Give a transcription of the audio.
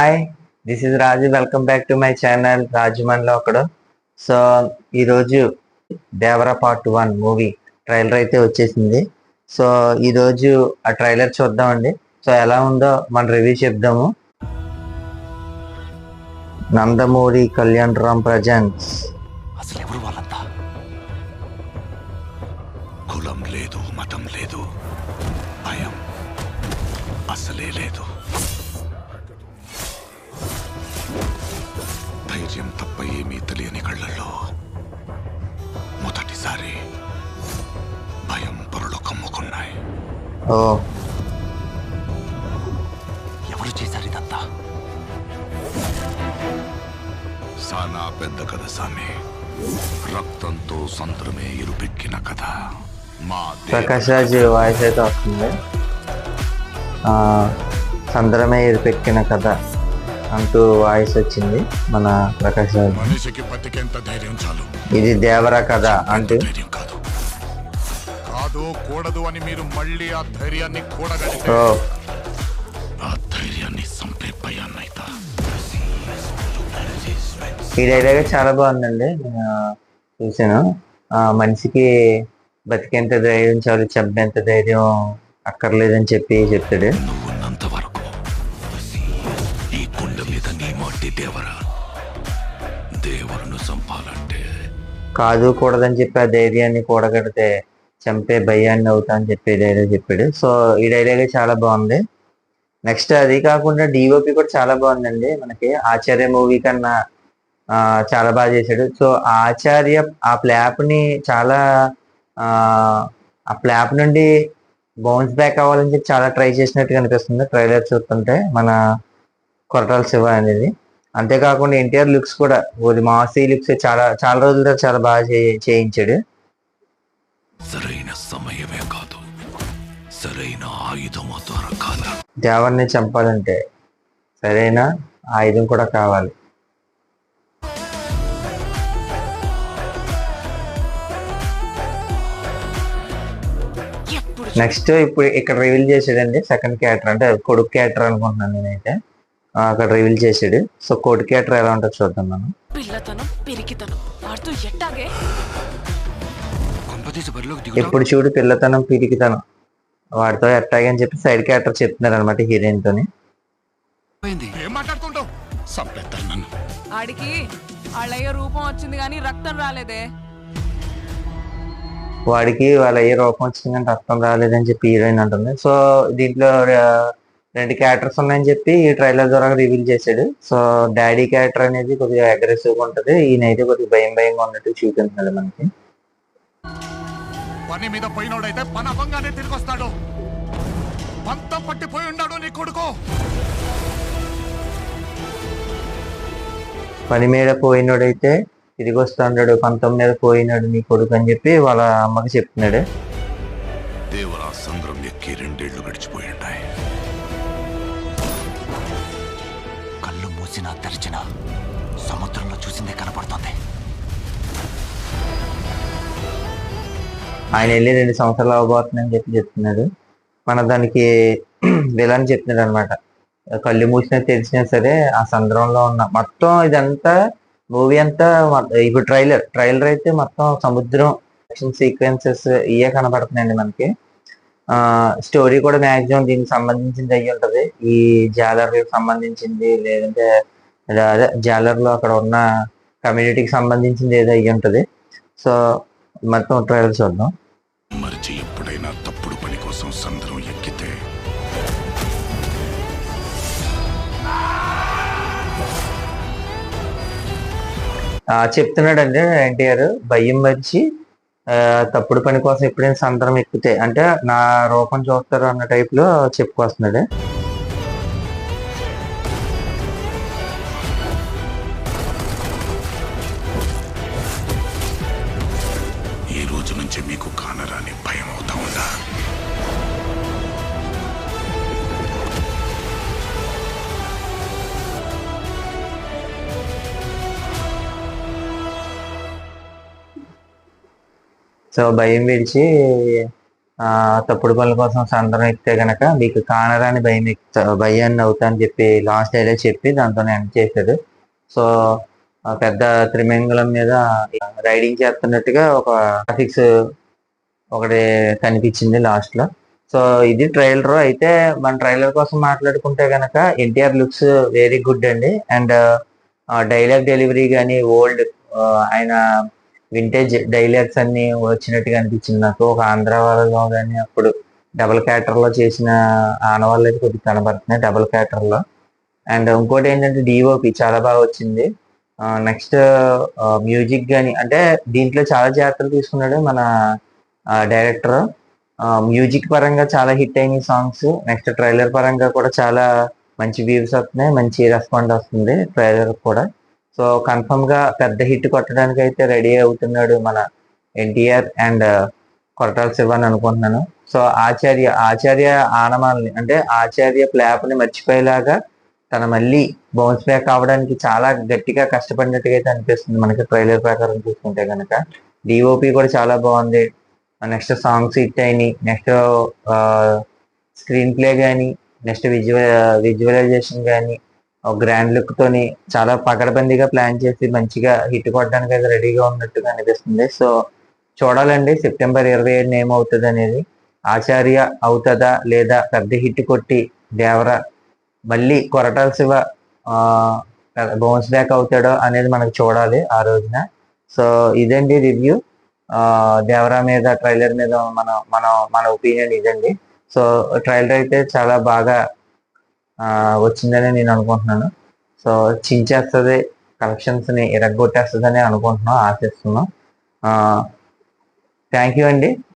Hi this is Raju welcome back to my channel రాజుమన్లో ఒకడు so ఈరోజు Devara part one movie trailer అయితే వచ్చేసింది. So ఈరోజు ఆ ట్రైలర్ చూద్దామండి. సో ఎలా ఉందో మన రివ్యూ చెప్దాము. నందమూరి కళ్యాణ్ రామ్ ప్రజెంట్స్ అసలు ఎవరు వాళ్ళంతా? కులం లేదు మతం లేదు భయం అసలే లేదు. ధైర్యం తప్ప ఏమీ తెలియని కళ్ళల్లో మొదటిసారి భయం పొరలు కమ్ముకున్నాయి. ఎవరు చేశారు ఇదంతా? సానా పెద్ద కథ సామి. రక్తంతో సంద్రమే ఇరుపెక్కిన కథ. మా ప్రకాష్ రాజ్ వాయిస్ అయితే వస్తుంది. సందరమే ఎరిపెక్కిన కథ. అంటూ వాయిస్ వచ్చింది మన ప్రకాష్ రాజ్ ఇది దేవరా కథ అంటూ. కాదు. కూడదు అని మీరు మళ్ళీ ఆ ధైర్యాన్ని కూడగలిగితే ఆ ధైర్యాన్ని సంపే భయాన్నైతా ఈ డైలాగ్ చాలా బాగుందండి. నేను చూసాను ఆ మనిషికి బతికేంత ధైర్యం చాలు చెప్పేంత ధైర్యం అక్కర్లేదని చెప్పి చెప్తాడు. నీ దేవరా? దేవులను చంపాలంటే? కాదు కూడదని చెప్పి ఆ ధైర్యాన్ని కూడగడితే చంపే భయాన్ని అవుతా అని చెప్పి డైలాగ్ చెప్పాడు. సో ఈ డైలాగ్ చాలా బాగుంది. నెక్స్ట్ అది కాకుండా డిఓపి కూడా చాలా బాగుందండి. మనకి ఆచార్య మూవీ కన్నా చాలా బాగా చేశాడు. సో ఆచార్య ఆ ప్లాప్ని చాలా ఆ ఆ ప్లాప్ నుండి బౌన్స్ బ్యాక్ అవ్వాలని చెప్పి చాలా ట్రై చేసినట్టు కనిపిస్తుంది ట్రైలర్ చూస్తుంటే మన కొరటాల శివ అనేది. అంతేకాకుండా ఎన్టీఆర్ లుక్స్ కూడా ఓది మాసీ లుక్స్ చాలా చాలా రోజుల తర్వాత చాలా బాగా చేయించాడు. సరైన సమయమే కాదు. సరైన దొరకాల దేవర్ని చంపాలంటే సరైన ఆయుధం కూడా కావాలి. నెక్స్ట్ ఇప్పుడు ఇక్కడ రివీల్ చేసాడండి సెకండ్ క్యారెక్టర్ అంటే కొడుకు క్యారెక్టర్ అనుకుంటున్నాను నేనైతే. అక్కడ రివీల్ చేసాడు. సో కొడుకు క్యారెక్టర్ ఎలా ఉంటుందో చూద్దాం మనం. పిల్లతనం పిరికితనం వాడుతూ ఎట్టాగే? ఎప్పుడు చూడు పిల్లతనం పిరికితనం. వాడితో ఎట్టాగని అని చెప్పి సైడ్ క్యారెక్టర్ చెప్తున్నారు అనమాట హీరోయిన్ తోని. ఆడికి వాళ్ళయ్య రూపం వచ్చింది కానీ రక్తం రాలేదే. వాడికి వాళ్ళ ఏ రూపం వచ్చిందంటే అర్థం రాలేదని చెప్పి హీరోయిన్ అంటుంది. సో దీంట్లో రెండు క్యారెక్టర్స్ ఉన్నాయని చెప్పి ఈ ట్రైలర్ ద్వారా రివీల్ చేశాడు. సో డాడీ క్యారెక్టర్ అనేది కొద్దిగా అగ్రెసివ్గా ఉంటది. ఈయన అయితే కొద్దిగా భయం భయంగా ఉన్నట్టు చూపించినాడు మనకి. పని మీద పోయినోడైతే పని తిరిగి వస్తాడు పంతం పట్టిపోయి ఉన్నాడు నీ కొడుకు. పని మీద పోయినోడైతే తిరిగి వస్తాడు పంతం మీద పోయినాడు నీ కొడుకు అని చెప్పి వాళ్ళ అమ్మకి చెప్తున్నాడు. మూసినా తెరిచినా సముద్రంలో చూసిందే కనపడుతుంది. ఆయన వెళ్ళి రెండు సంవత్సరాలు అవ్వబోతుందని చెప్పి చెప్తున్నాడు. మన దానికి విలన్ చెప్తున్నాడు అనమాట కళ్ళు మూసినా తెలిసినా సరే ఆ సందర్భంలో ఉన్న మొత్తం ఇదంతా మూవీ అంతా ఇప్పుడు ట్రైలర్. ట్రైలర్ అయితే మొత్తం సముద్రం యాక్షన్ సీక్వెన్సెస్ ఇవే కనబడుతున్నాయండి మనకి. స్టోరీ కూడా మాక్సిమం దీనికి సంబంధించింది అయ్యి ఉంటది. ఈ జాలర్ సంబంధించింది లేదంటే అదే- అదే జాలర్లో అక్కడ ఉన్న కమ్యూనిటీకి సంబంధించింది ఏదో అయ్యి ఉంటది. సో మొత్తం ట్రైలర్ చూద్దాం. మరిచి ఎప్పుడైనా తప్పుడు పని కోసం సంద్రం ఎక్కితే. చెప్తున్నాడండి ఎన్టీఆర్. భయం వచ్చి తప్పుడు పని కోసం ఎప్పుడైనా సందర్భం ఎక్కితే అంటే నా రూపం చూస్తారు అన్న టైప్లో చెప్పుకొస్తున్నాడు. సో భయం విడిచి తప్పుడు పనుల కోసం సందరం ఎక్కితే గనక మీకు కానరాని భయం ఎక్కు- భయాన్ని అవుతా అని చెప్పి లాస్ట్ డైలాగ్ చెప్పి దాంతో ఎండ్ చేశాడు. సో పెద్ద త్రిమంగళం మీద రైడింగ్ చేస్తున్నట్టుగా ఒక గ్రాఫిక్స్ ఒకటి కనిపించింది లాస్ట్లో సో ఇది ట్రైలర్ అయితే మన ట్రైలర్ కోసం మాట్లాడుకుంటే గనక ఎన్టీఆర్ లుక్స్ వెరీ గుడ్ అండి. అండ్ డైలాగ్ డెలివరీ కానీ ఓల్డ్ ఆయన వింటేజ్ డైలాగ్స్ అన్ని వచ్చినట్టుగా అనిపించింది. నాకు ఒక ఆంధ్ర వాళ్ళలో కానీ అప్పుడు డబుల్ క్యాటర్లో చేసిన ఆనవాళ్ళు అయితే కొద్దిగా కనబడుతున్నాయి డబుల్ క్యాటర్లో. అండ్ ఇంకోటి ఏంటంటే డిఓపి చాలా బాగా వచ్చింది. నెక్స్ట్ మ్యూజిక్ కానీ అంటే దీంట్లో చాలా జాగ్రత్తలు తీసుకున్నాడు మన డైరెక్టర్ మ్యూజిక్ పరంగా చాలా హిట్ అయిన సాంగ్స్ నెక్స్ట్ ట్రైలర్ పరంగా కూడా చాలా మంచి వ్యూస్ వస్తున్నాయి మంచి రెస్పాండ్ వస్తుంది ట్రైలర్ కూడా. సో కన్ఫర్మ్గా పెద్ద హిట్ కొట్టడానికి అయితే రెడీ అవుతున్నాడు మన ఎన్టీఆర్ అండ్ కొరటాల శివన్ అనుకుంటున్నాను. సో ఆచార్య ఆచార్య ఆనమాల్ని అంటే ఆచార్య ప్లాప్ని మర్చిపోయేలాగా తన మళ్ళీ బౌన్స్ బ్యాక్ అవ్వడానికి చాలా గట్టిగా కష్టపడినట్టుగా అయితే అనిపిస్తుంది మనకి ట్రైలర్ ప్రకారం చూసుకుంటే కనుక డిఓపి కూడా చాలా బాగుంది. నెక్స్ట్ సాంగ్స్ హిట్ అయినాయి. నెక్స్ట్ స్క్రీన్ ప్లే కానీ నెక్స్ట్ విజువల్ విజువలైజేషన్ కానీ గ్రాండ్ లుక్ తోని చాలా పకడబందీగా ప్లాన్ చేసి మంచిగా హిట్ కొట్టడానికి అయితే రెడీగా ఉన్నట్టుగా అనిపిస్తుంది సో చూడాలండి సెప్టెంబర్ ఇరవై ఏడున ఏమవుతుంది అనేది ఆచార్య అవుతుందా లేదా పెద్ద హిట్ కొట్టి దేవర మళ్ళీ కొరటాల శివ బౌన్స్ బ్యాక్ అవుతాడో అనేది మనకు చూడాలి ఆ రోజున. సో ఇదండి రివ్యూ దేవరా మీద ట్రైలర్ మీద మన మన మన ఒపీనియన్ ఇదండి. సో ట్రైలర్ అయితే చాలా బాగా వచ్చిందని నేను అనుకుంటున్నాను. సో చించేస్తుంది కలెక్షన్స్ని ఎరగొట్టేస్తుందని అనుకుంటున్నాం ఆశిస్తున్నాం. థ్యాంక్ యూ అండి.